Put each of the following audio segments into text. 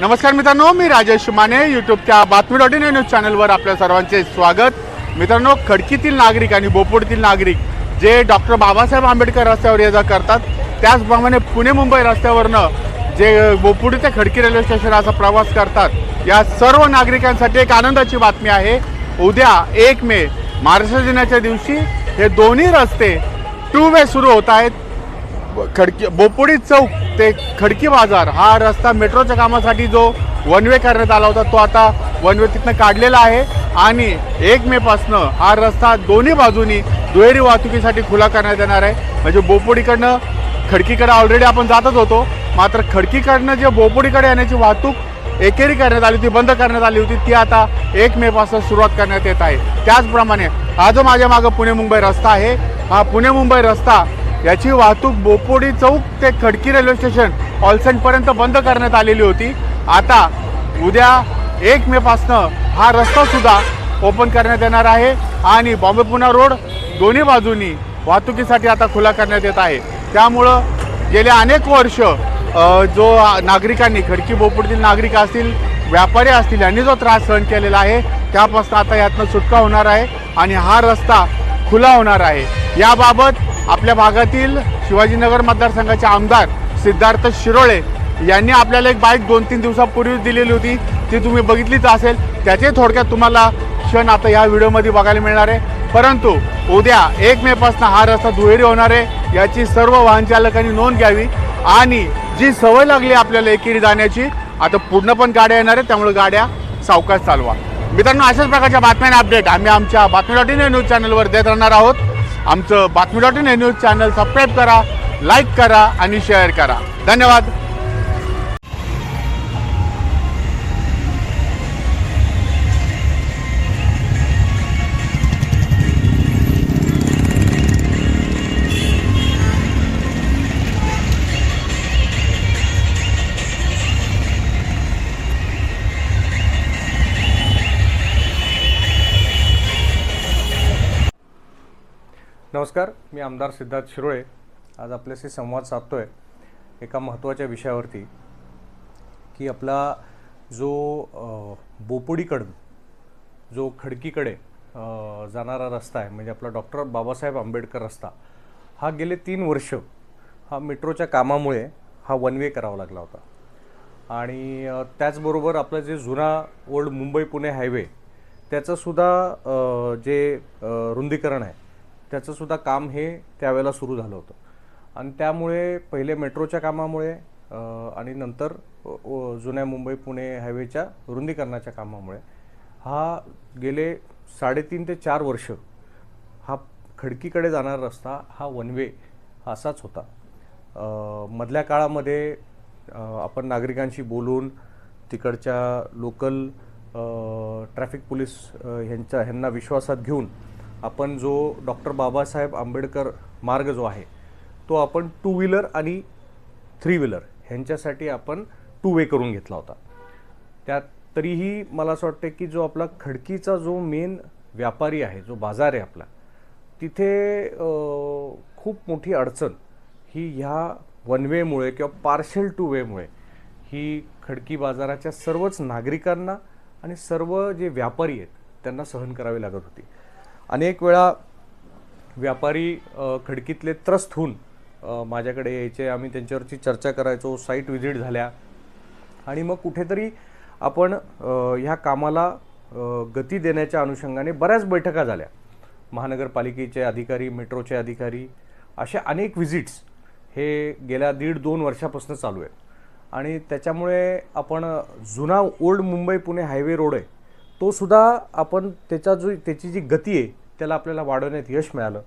नमस्कार मित्रांनो मी राजेश माने यूट्यूबच्या बातमी डॉट इन न्यूज चॅनलवर आपल्या सर्वांचे स्वागत. मित्रांनो खडकीतील नागरिक आणि बोपोडीतील नागरिक जे डॉक्टर बाबासाहेब आंबेडकर रस्त्यावर ये जा करतात त्याचप्रमाणे पुणे मुंबई रस्त्यावरनं जे बोपुडी ते खडकी रेल्वे स्टेशनचा प्रवास करतात या सर्व नागरिकांसाठी एक आनंदाची बातमी आहे. उद्या एक मे महाराष्ट्र दिनाच्या दिवशी हे दोन्ही रस्ते टू वे सुरू होत आहेत. खडकी बोपोडी चौक ते खडकी बाजार हा रस्ता मेट्रोच्या कामासाठी जो वन वे करण्यात आला होता तो आता वन वे तिथनं काढलेला आहे. आणि एक मेपासनं हा रस्ता दोन्ही बाजूनी दुहेरी वाहतुकीसाठी खुला करण्यात येणार आहे. म्हणजे बोपोडीकडनं खडकीकडे ऑलरेडी आपण जातच होतो. मात्र खडकीकडनं जे बोपोडीकडे येण्याची वाहतूक एकेरी करण्यात आली होती बंद करण्यात आली होती ती आता एक मेपासून सुरुवात करण्यात येत आहे. त्याचप्रमाणे हा जो माझ्या मागं पुणे मुंबई रस्ता आहे हा पुणे मुंबई रस्ता याची वाहतूक बोपोडी चौक ते खडकी रेल्वे स्टेशन ऑलसेंटपर्यंत बंद करण्यात आलेली होती. आता उद्या एक मेपासनं हा रस्तासुद्धा ओपन करण्यात येणार आहे आणि बॉम्बे पुणा रोड दोन्ही बाजूनी वाहतुकीसाठी आता खुला करण्यात येत आहे. त्यामुळं गेले अनेक वर्ष जो नागरिकांनी खडकी बोपोडीतील नागरिक असतील व्यापारी असतील यांनी जो त्रास सहन केलेला आहे त्यापासून आता यातनं सुटका होणार आहे आणि हा रस्ता खुला होणार आहे. याबाबत आपल्या भागातील शिवाजीनगर मतदारसंघाचे आमदार सिद्धार्थ शिरोळे यांनी आपल्याला एक बाईक दोन तीन दिवसापूर्वी दिलेली होती. ती तुम्ही बघितलीच असेल. त्याचे थोडक्यात तुम्हाला क्षण आता या व्हिडिओमध्ये बघायला मिळणार आहे. परंतु उद्या एक मे हा रस्ता दुहेरी होणार आहे. याची सर्व वाहन चालकांनी नोंद घ्यावी आणि जी सवय लागली आपल्याला एकेरी जाण्याची आता पूर्ण पण गाड्या येणार आहेत. त्यामुळे गाड्या सावकाश चालवा. मित्रांनो अशाच प्रकारच्या बातम्या अपडेट आम्ही आमच्या बातमी डॉट इन न्यूज चॅनलवर देत राहणार आहोत. आमचं Batmi dot in news channel subscribe करा लाईक करा आणि शेअर करा. धन्यवाद. नमस्कार मी आमदार सिद्धार्थ शिरोळे. आज आपल्याशी संवाद साधतो आहे एका महत्त्वाच्या विषयावरती की आपला जो अ, बोपोडीकडून जो खडकीकडे जाणारा रस्ता आहे म्हणजे आपला डॉक्टर बाबासाहेब आंबेडकर रस्ता हा गेले तीन वर्ष हा मेट्रोच्या कामामुळे हा वन वे करावा लागला होता. आणि त्याचबरोबर आपलं जे जुना ओल्ड मुंबई पुणे हायवे त्याचंसुद्धा जे रुंदीकरण आहे त्याचंसुद्धा काम हे त्यावेळेला सुरू झालं होतं. आणि त्यामुळे पहिले मेट्रोच्या कामामुळे आणि नंतर जुन्या मुंबई पुणे हायवेच्या रुंदीकरणाच्या कामामुळे हा गेले साडेतीन ते चार वर्ष हा खडकीकडे जाणारा रस्ता हा वन वे असाच होता. मधल्या काळामध्ये आपण नागरिकांशी बोलून तिकडच्या लोकल ट्रॅफिक पोलीस ह्यांच्या ह्यांना विश्वासात घेऊन आपण जो डॉक्टर बाबासाहेब आंबेडकर मार्ग जो आहे तो आपण टू व्हीलर आणि थ्री व्हीलर ह्यांच्यासाठी आपण टू वे करून घेतला होता. त्यात तरीही मला असं वाटतं की जो आपला खडकीचा जो मेन व्यापारी आहे जो बाजार आहे आपला तिथे खूप मोठी अडचण ही ह्या वन वेमुळे किंवा पार्शल टू वेमुळे ही खडकी बाजाराच्या सर्वच नागरिकांना आणि सर्व जे व्यापारी आहेत त्यांना सहन करावी लागत होती. अनेक वेळा व्यापारी खडकीतले त्रस्त होऊन माझ्याकडे यायचे. आम्ही त्यांच्यावरची चर्चा करायचो साईट व्हिजिट झाल्या. आणि मग कुठेतरी आपण ह्या कामाला गती देण्याच्या अनुषंगाने बऱ्याच बैठका झाल्या. महानगरपालिकेचे अधिकारी मेट्रोचे अधिकारी अशा अनेक व्हिजिट्स हे गेल्या दीड दोन वर्षापासून चालू आहेत. आणि त्याच्यामुळे आपण जुना old Mumbai Pune highway road आहे तो सुद्धा आपण त्याचा जो त्याची जी गती आहे त्याला आपल्याला वाढवण्यात यश मिळालं.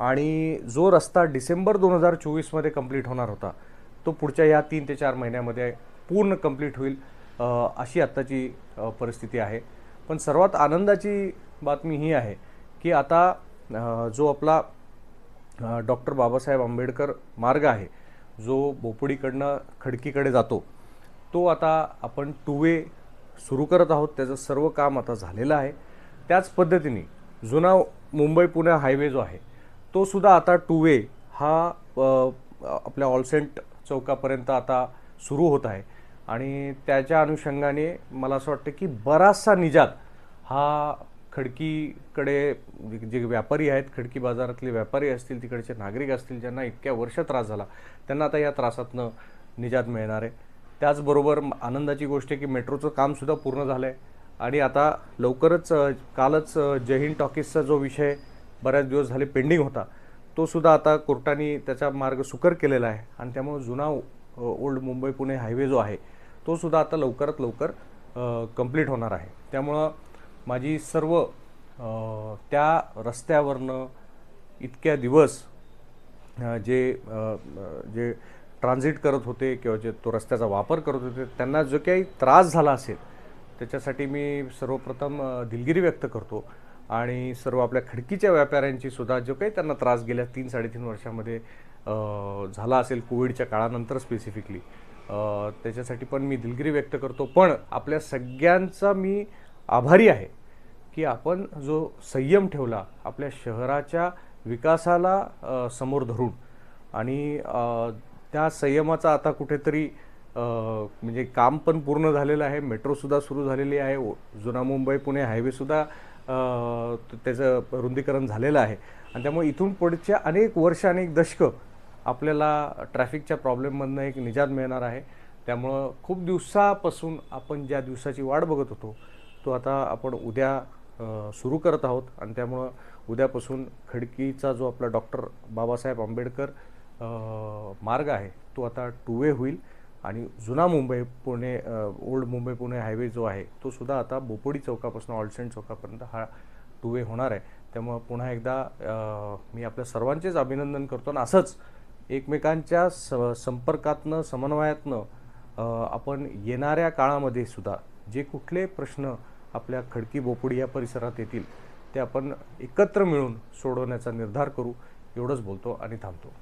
आणि जो रस्ता डिसेंबर दोन हजार चोवीसमध्ये कंप्लीट होणार होता तो पुढच्या या तीन ते चार महिन्यामध्ये पूर्ण कंप्लीट होईल अशी आत्ताची परिस्थिती आहे. पण सर्वात आनंदाची बातमी ही आहे की आता जो आपला डॉक्टर बाबासाहेब आंबेडकर मार्ग आहे जो बोपडीकडनं खडकीकडे जातो तो आता आपण टू वे सुरू करत आहोत. त्याचं सर्व काम आता झालेलं आहे. त्याच पद्धतीने जुना मुंबई पुणे हायवे जो आहे तो सुद्धा आता टू वे हा आपल्या ऑलसेंट चौकापर्यंत आता सुरू होत आहे. आणि त्याच्या अनुषंगाने मला असं वाटतं की बराचसा निजात हा खडकीकडे जे- व्यापारी आहेत खडकी बाजारातले व्यापारी असतील तिकडचे नागरिक असतील ज्यांना इतक्या वर्ष त्रास झाला त्यांना आता या त्रासातनं निजात मिळणार आहे. त्याचबरोबर आनंदाची गोष्ट आहे की मेट्रोचं कामसुद्धा पूर्ण झालं आहे आणि आता लवकरच कालच जहीन जय हिंद टॉकीजचा जो विषय बऱ्याच दिवस झाले पेंडिंग होता तो सुद्धा आता कोर्टाने त्याचा मार्ग सुकर केलेला आहे. आणि त्यामुळे जुना ओल्ड मुंबई पुणे हायवे जो आहे तो सुद्धा आता लवकरात लवकर कंप्लीट होणार आहे. त्यामुळं माझी सर्व त्या रस्त्यावरनं इतक्या दिवस जे जे ट्रान्झिट करत होते किंवा जे तो रस्त्याचा वापर करत होते त्यांना जो काही त्रास झाला असेल त्याच्यासाठी मी सर्वप्रथम दिलगिरी व्यक्त करतो आणि सर्व आपल्या खडकीच्या व्यापाऱ्यांची सुद्धा जो काही त्यांना त्रास गेल्या तीन साडेतीन वर्षामध्ये झाला असेल कोविडच्या काळानंतर स्पेसिफिकली त्याच्यासाठी पण मी दिलगिरी व्यक्त करतो. पण आपल्या सगळ्यांचा मी आभारी आहे की आपण जो संयम ठेवला आपल्या शहराच्या विकासाला समोर धरून आणि त्या संयमाचा आता कुठेतरी म्हणजे काम पण पूर्ण झालेलं आहे. मेट्रोसुद्धा सुरू झालेली आहे. जुना मुंबई पुणे हायवेसुद्धा त्याचं रुंदीकरण झालेलं आहे. आणि त्यामुळे इथून पुढच्या अनेक वर्ष अनेक दशकं आपल्याला ट्रॅफिकच्या प्रॉब्लेममधनं एक निजात मिळणार आहे. त्यामुळं खूप दिवसापासून आपण ज्या दिवसाची वाट बघत होतो तो आता आपण उद्या सुरू करत आहोत. आणि त्यामुळं उद्यापासून खडकीचा जो आपला डॉक्टर बाबासाहेब आंबेडकर मार्ग आहे तो आता टू वे होईल. आणि जुना मुंबई पुणे ओल्ड मुंबई पुणे हायवे जो आहे तो सुद्धा आता बोपोडी चौकापासून ऑलसेंट चौकापर्यंत हा टू वे होणार आहे. त्यामुळं पुन्हा एकदा मी आपल्या सर्वांचेच अभिनंदन करतो आणि असंच एकमेकांच्या स संपर्कातनं समन्वयातनं आपण येणाऱ्या काळामध्ये सुद्धा जे कुठले प्रश्न आपल्या खडकी बोपोडी या परिसरात येतील ते आपण एकत्र मिळून सोडवण्याचा निर्धार करू एवढंच बोलतो आणि थांबतो.